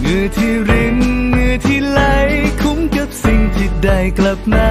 เหงื่อที่รินเหงื่อที่ไหลคุ้มกับสิ่งที่ได้กลับมา